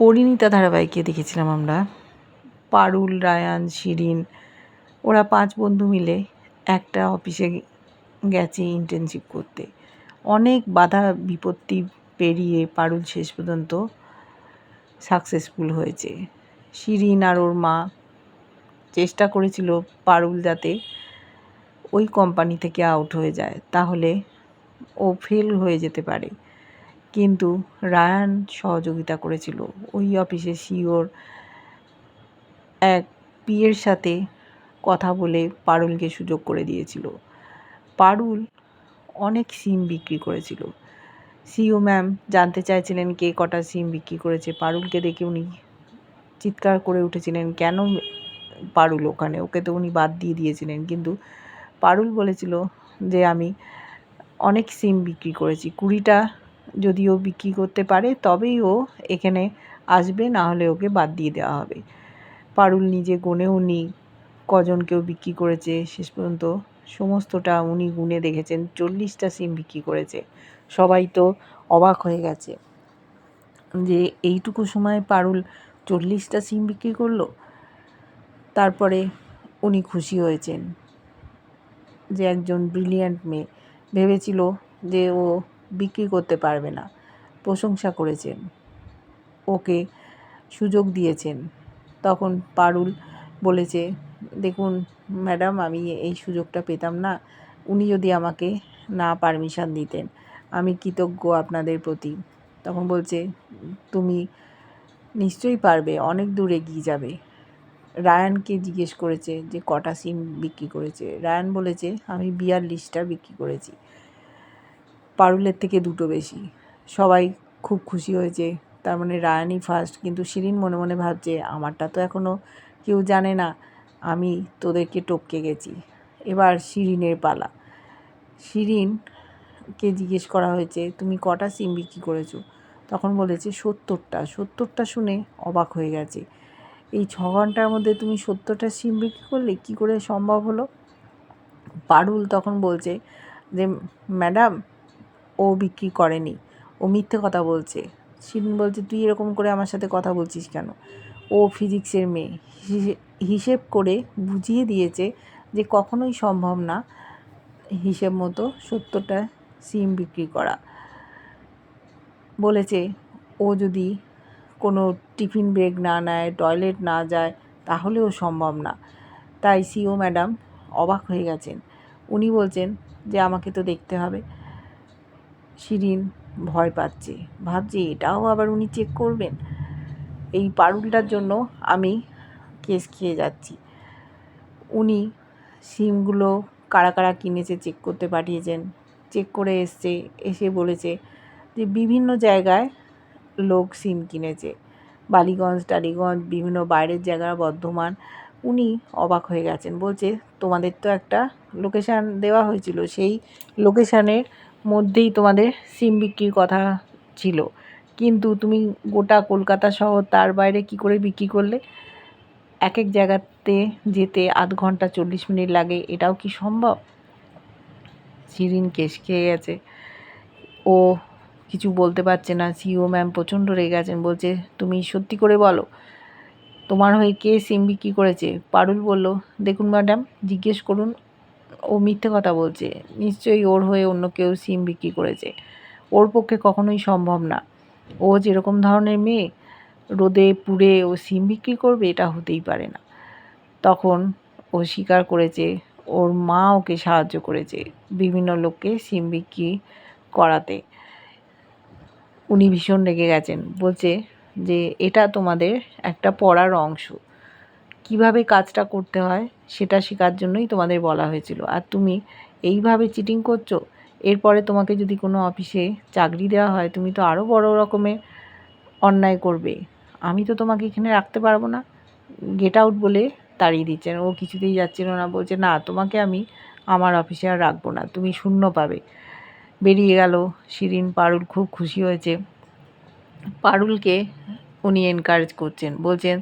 পরিণীতা ধারাবাহিকে দেখেছিলাম আমরা। পারুল, রায়ান, শিরিন, ওরা পাঁচ বন্ধু মিলে একটা অফিসে গেছে ইন্টার্নশিপ করতে। অনেক বাধা বিপত্তি পেরিয়ে পারুল শেষ পর্যন্ত সাকসেসফুল হয়েছে। শিরিন আর ওর মা চেষ্টা করেছিল পারুল যাতে ওই কোম্পানি থেকে আউট হয়ে যায়, তাহলে ও ফেল হয়ে যেতে পারে। কিন্তু রায়ান সহযোগিতা করেছিল। ওই অফিসে সিওর এক পিয়ের সাথে কথা বলে পারুলকে সুযোগ করে দিয়েছিল। পারুল অনেক সিম বিক্রি করেছিল। সিও ম্যাম জানতে চাইছিলেন কে কটা সিম বিক্রি করেছে। পারুলকে দেখে উনি চিৎকার করে উঠেছিলেন, কেন পারুল ওখানে? ওকে তো উনি বাদ দিয়ে দিয়েছিলেন। কিন্তু পারুল বলেছিল যে, আমি অনেক সিম বিক্রি করেছি। কুড়িটা যদি ও বিক্রি করতে পারে, তবেই ও এখানে আসবে, না হলে ওকে বাদ দিয়ে দেওয়া হবে। পারুল নিজে গুনেও নি কজনকেও বিক্রি করেছে। শেষ পর্যন্ত সমস্তটা উনি গুনে দেখেছেন। চল্লিশটা সিম বিক্রি করেছে। সবাই তো অবাক হয়ে গেছে যে এইটুকু সময় পারুল চল্লিশটা সিম বিক্রি করল। তারপরে উনি খুশি হয়েছেন যে একজন ব্রিলিয়ান্ট মেয়ে। ভেবেছিল যে ও বিক্রি করতে পারবে না। প্রশংসা করেছেন। ওকে সুযোগ দিয়েছেন। তখন পারুল বলেছে, দেখুন ম্যাডাম, আমি এই সুযোগটা পেতাম না। উনি যদি আমাকে না পারমিশন দিতেন, আমি কৃতজ্ঞ আপনাদের প্রতি। তখন বলছে, তুমি নিশ্চয়ই পারবে, অনেক দূর এগিয়ে যাবে। রায়ানকে জিজ্ঞেস করেছে যে, কটা সিম বিক্রি করেছে? রায়ান বলেছে, আমি বিয়াল্লিশটা বিক্রি করেছি। পারুলের থেকে দুটো বেশি। সবাই খুব খুশি হয়েছে। তার মানে রায়ানই ফার্স্ট কিন্তু শিরিন মনে মনে ভাবছে, আমারটা তো এখনও কেউ জানে না, আমি তোদেরকে টপকে গেছি। এবার শিরিনের পালা। শিরিনকে জিজ্ঞেস করা হয়েছে, তুমি কটা সিম বিক্রি করেছ? তখন বলেছে, সত্তরটা। সত্তরটা শুনে অবাক হয়ে গেছে। এই ছ ঘণ্টার মধ্যে তুমি সত্তরটা সিম বিক্রি করলে, কী করে সম্ভব হলো? পারুল তখন বলছে যে, ম্যাডাম ও বিক্রি করেনি। ও মিথ্যে কথা বলছে। শিরিন বলছে, তুই এরকম করে আমার সাথে কথা বলছিস কেন? ও ফিজিক্সের মেয়ে। হিসেব করে বুঝিয়ে দিয়েছে যে কখনোই সম্ভব না হিসেব মতো সত্তরটা সিম বিক্রি করা। বলেছে, ও যদি কোনো টিফিন ব্রেক না নেয়, টয়লেট না যায়, তাহলেও সম্ভব না। তাই সিও ম্যাডাম অবাক হয়ে গেছেন। উনি বলছেন যে, আমাকে তো দেখতে হবে। শিরিন ভয় পাচ্ছে। ভাবছে এটাও আবার উনি চেক করবেন। এই পারুলটার জন্য আমি কেস খেয়ে যাচ্ছি। উনি সিমগুলো কারা কারা কিনেছে চেক করতে পাঠিয়েছেন। চেক করে এসছে, এসে বলেছে যে বিভিন্ন জায়গায় লোক সিম কিনেছে। বালিগঞ্জ, টালিগঞ্জ, বিভিন্ন বাইরের জায়গা, বর্ধমান। উনি অবাক হয়ে গেছেন। বলছে, তোমাদের তো একটা লোকেশান দেওয়া হয়েছিল। সেই লোকেশানের মধ্যেই তোমাদের সিম বিক্রির কথা ছিল। কিন্তু তুমি গোটা কলকাতা শহর তার বাইরে কি করে বিক্রি করলে? এক এক জায়গাতে যেতে আধ ঘণ্টা চল্লিশ মিনিট লাগে, এটাও কি সম্ভব? শিরিন কেশ খেয়ে গেছে। ও কিছু বলতে পারছে না। সিও ম্যাম প্রচণ্ড রেগে গেছেন বলছে, তুমি সত্যি করে বলো, তোমার হয়ে কে সিম বিক্রি করেছে? পারুল বলল, দেখুন ম্যাডাম জিজ্ঞেস করুন ও মিথ্যে কথা বলছে। নিশ্চয়ই ওর হয়ে অন্য কেউ সিম বিক্রি করেছে। ওর পক্ষে কখনোই সম্ভব না। ও যেরকম ধরনের মেয়ে, রোদে পুড়ে ও সিম বিক্রি করবে এটা হতেই পারে না। তখন ও স্বীকার করেছে, ওর মা ওকে সাহায্য করেছে বিভিন্ন লোককে সিম বিক্রি করাতে। উনি ভীষণ রেগে গেছেন। বলছে যে, এটা তোমাদের একটা পড়ার অংশ। কীভাবে কাজটা করতে হয় সেটা শেখার জন্যই তোমাদের বলা হয়েছিল। আর তুমি এইভাবে চিটিং করছ, এরপরে তোমাকে যদি কোনো অফিসে চাকরি দেওয়া হয়, তুমি তো আরও বড় রকমের অন্যায় করবে। আমি তো তোমাকে এখানে রাখতে পারব না। গেট আউট বলে তাড়িয়ে দিচ্ছেন। ও কিছুতেই যাচ্ছিল না। বলছে, না, তোমাকে আমি আমার অফিসে আর রাখব না। তুমি শূন্য পাবে। বেরিয়ে গেল শিরিন। পারুল খুব খুশি হয়েছে। পারুলকে উনি এনকারেজ করছেন। বলছেন,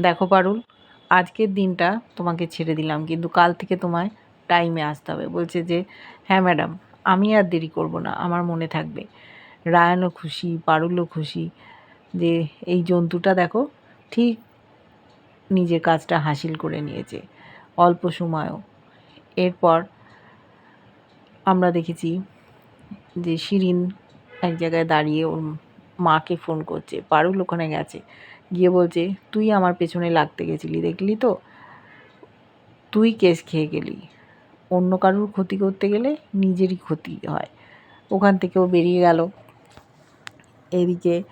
দেখো পারুল আজকের দিনটা তোমাকে ছেড়ে দিলাম, কিন্তু কাল থেকে তোমায় টাইমে আসতে হবে। বলছে যে হ্যাঁ ম্যাডাম আমি আর দেরি করব না, আমার মনে থাকবে। রায়ানও খুশি, পারুলও খুশি, যে এই জন্তুটা দেখো, ঠিক নিজের কাজটা হাসিল করে নিয়েছে, অল্প সময়ও। এরপর আমরা দেখেছি যে শিরিন এক জায়গায় দাঁড়িয়ে ওর মাকে ফোন করছে, পারুল ওখানে গেছে। গিয়ে বলছে, তুই আমার পেছনে লাগতে গেছিলি, দেখলি তো? তুই কেস খেয়ে গেলি। অন্য কারুর ক্ষতি করতে গেলে নিজেরই ক্ষতি হয়। ওখান থেকেও বেরিয়ে গেল। এদিকে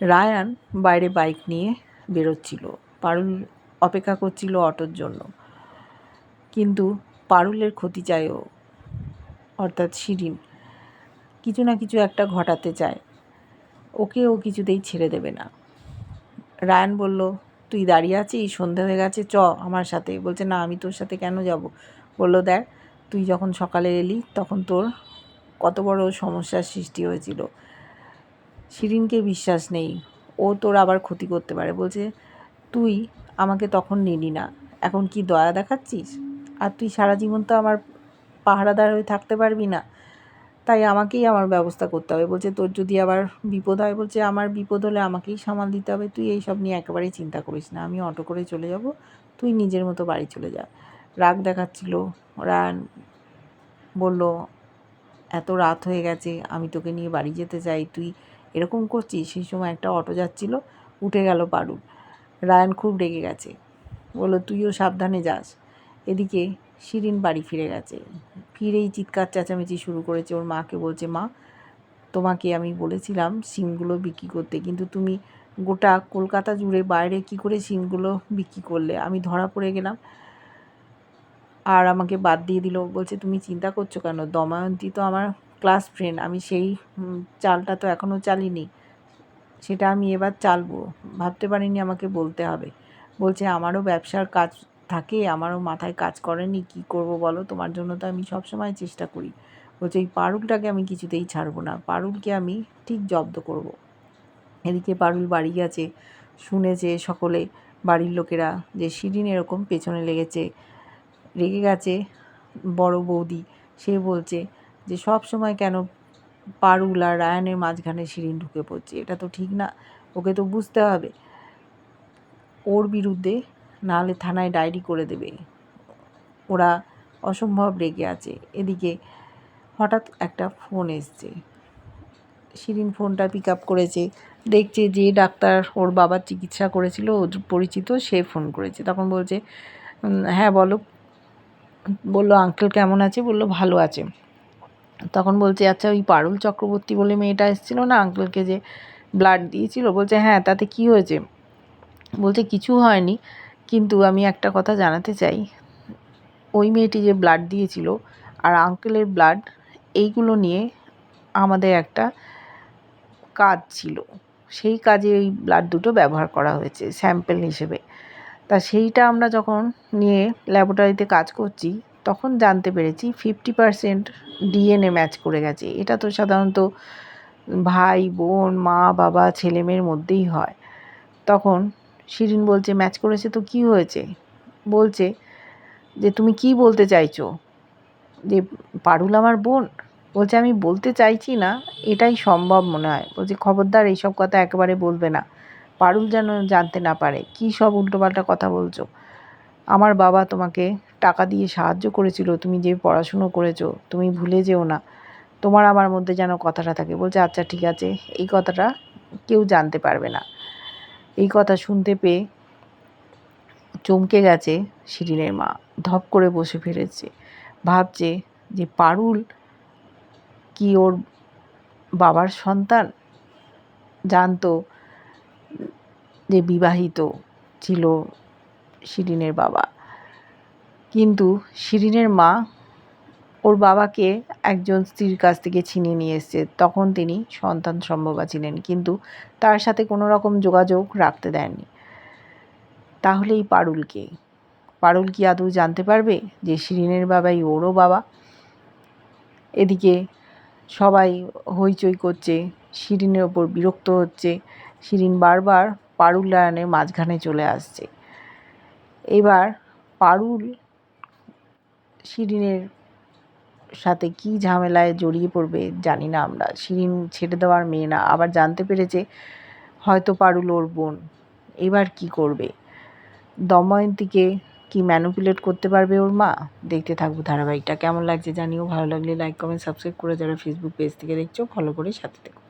রায়ান বাইরে বাইক নিয়ে বেরোচ্ছিল। পারুল অপেক্ষা করছিল অটোর জন্য। কিন্তু পারুলের ক্ষতি চায় ও, অর্থাৎ শিরিন। কিছু না কিছু একটা ঘটাতে চায়। ওকে ও কিছুতেই ছেড়ে দেবে না। রায়ান বলল, তুই দাঁড়িয়ে আছিস? সন্ধে হয়ে গেছে, চ আমার সাথে। বলছে, না, আমি তোর সাথে কেন যাব? বলল, দেখ, তুই যখন সকালে এলি, তখন তোর কত বড় সমস্যার সৃষ্টি হয়েছিল। শিরিনকে বিশ্বাস নেই। ও তোর আবার ক্ষতি করতে পারে। বলছে, তুই আমাকে তখন নিলি না। এখন কি দয়া দেখাচ্ছিস? আর তুই সারা জীবন তো আমার পাহারাদার হয়ে থাকতে পারবি না। তাই আমাকেই আমার ব্যবস্থা করতে হবে। বলছে, তোর যদি আবার বিপদ হয়, বলছে, আমার বিপদ হলে আমাকেই সামাল দিতে হবে। তুই এই সব নিয়ে একেবারেই চিন্তা করিস না। আমি অটো করে চলে যাব। তুই নিজের মতো বাড়ি চলে যা। রাগ দেখাচ্ছিল। রায়ান বলল, এত রাত হয়ে গেছে, আমি তোকে নিয়ে বাড়ি যেতে চাই। তুই এরকম করছিস? সেই সময় একটা অটো যাচ্ছিল। উঠে গেল পারুল। রায়ান খুব রেগে গেছে। বলল, তুইও সাবধানে যাস। এদিকে শিরিন বাড়ি ফিরে গেছে। ফিরেই চিৎকার চেঁচামেচি শুরু করেছে। ওর মাকে বলছে, মা, তোমাকে আমি বলেছিলাম সিমগুলো বিক্রি করতে, কিন্তু তুমি গোটা কলকাতা জুড়ে বাইরে কি করে সিমগুলো বিক্রি করলে? আমি ধরা পড়ে গেলাম। আর আমাকে বাদ দিয়ে দিল। বলছে, তুমি চিন্তা করছ কেন? দময়ন্তী তো আমার ক্লাস ফ্রেন্ড। আমি সেই চালটা তো এখনও চালিনি। সেটা আমি এবার চালবো। ভাবতে পারিনি আমাকে বলতে হবে। বলছে, আমারও ব্যবসার কাজ থাকে, আমারও মাথায় কাজ করেনি কি করব বলো? তোমার জন্য তো আমি সব সময় চেষ্টা করি। বলছে, এই পারুলটাকে আমি কিছুতেই ছাড়বো না। পারুলকে আমি ঠিক জব্দ করব। এদিকে পারুল বাড়ি গেছে, শুনেছে সকলে, বাড়ির লোকেরা যে শিরিন এরকম পেছনে লেগেছে, রেগে গেছে বড় বৌদি। সে বলছে যে সব সময় কেন পারুল আর রায়ানের মাঝখানে শিরিন ঢুকে পড়ছে? এটা তো ঠিক না, ওকে তো বুঝতে হবে। ওর বিরুদ্ধে নাহলে থানায় ডায়েরি করে দেবে। ওরা অসম্ভব রেগে আছে। এদিকে হঠাৎ একটা ফোন এসছে। শিরিন ফোনটা পিক আপ করেছে। দেখছে যে ডাক্তার ওর বাবার চিকিৎসা করেছিল ওর পরিচিত, সে ফোন করেছে। তখন বলছে হ্যাঁ বলো। বলল, আঙ্কেল কেমন আছে? বলল, ভালো আছে। তখন বলছে আচ্ছা ওই পারুল চক্রবর্তী বলে মেয়েটা এসেছিল না আঙ্কেলকে যে ব্লাড দিয়েছিল? বলছে হ্যাঁ তাতে কি হয়েছে? বলছে, কিছু হয়নি। কিন্তু আমি একটা কথা জানাতে চাই। ওই মেয়েটি যে ব্লাড দিয়েছিল আর আঙ্কেলের ব্লাড এইগুলো নিয়ে আমাদের একটা কাজ ছিল। সেই কাজে ওই ব্লাড দুটো ব্যবহার করা হয়েছে স্যাম্পেল হিসেবে। তা সেইটা আমরা যখন নিয়ে ল্যাবরেটরিতে কাজ করছি, তখন জানতে পেরেছি ফিফটি পারসেন্ট ডিএনএ ম্যাচ করে গেছে। এটা তো সাধারণত ভাই, বোন, মা, বাবা ছেলে মেয়ের মধ্যেই হয়। তখন শিরিন বলছে ম্যাচ করেছে তো কি হয়েছে? বলছে যে, তুমি কি বলতে চাইছো? যে, পারুল আমার বোন? বলছে, আমি বলতে চাইছি না, এটাই সম্ভব মনে হয়। বলছে, খবরদার, এইসব কথা একেবারে বলবে না। পারুল যেন জানতে না পারে, কী সব উল্টোপাল্টা কথা বলছো? আমার বাবা তোমাকে টাকা দিয়ে সাহায্য করেছিল, তুমি যে পড়াশুনো করেছ, তুমি ভুলে যেও না। তোমার আমার মধ্যে যেন কথাটা থাকে। বলছে আচ্ছা ঠিক আছে, এই কথাটা কেউ জানতে পারবে না। এই কথা শুনতে পেয়ে চমকে গেছে শিরিনের মা। ধপ করে বসে ফিরেছে। ভাবছে যে পারুল কি ওর বাবার সন্তান? জানতো যে বিবাহিত ছিল শিরিনের বাবা। কিন্তু শিরিনের মা ওর বাবাকে একজন স্ত্রীর কাছ থেকে ছিনিয়ে নিয়ে এসছে। তখন তিনি সন্তান সম্ভবা ছিলেন, কিন্তু তার সাথে কোনো রকম যোগাযোগ রাখতে দেননি। তাহলে এই পারুলকে পারুল কি আদৌ জানতে পারবে যে শিরিনের বাবাই ওরও বাবা? এদিকে সবাই হইচই করছে, শিরিনের ওপর বিরক্ত হচ্ছে। শিরিন বারবার পারুল লায়নের মাঝখানে চলে আসছে। এবার পারুল শিরিনের সাথে কি ঝামেলায় জড়িয়ে পড়বে জানি না আমরা। শিরিন ছেড়ে দেওয়ার মেয়ে না, আবার জানতে পেরেছে হয়তো পারুল ওর বোন। এবার কি করবে? দময়ন্তীকে কি ম্যানুপুলেট করতে পারবে ওর মা? দেখতে থাকব ধারাবাহিকটা। কেমন লাগছে জানিও। ভালো লাগলে লাইক কমেন্ট সাবস্ক্রাইব করে যারা ফেসবুক পেজ থেকে দেখছ ফলো করে সাথে থেকো।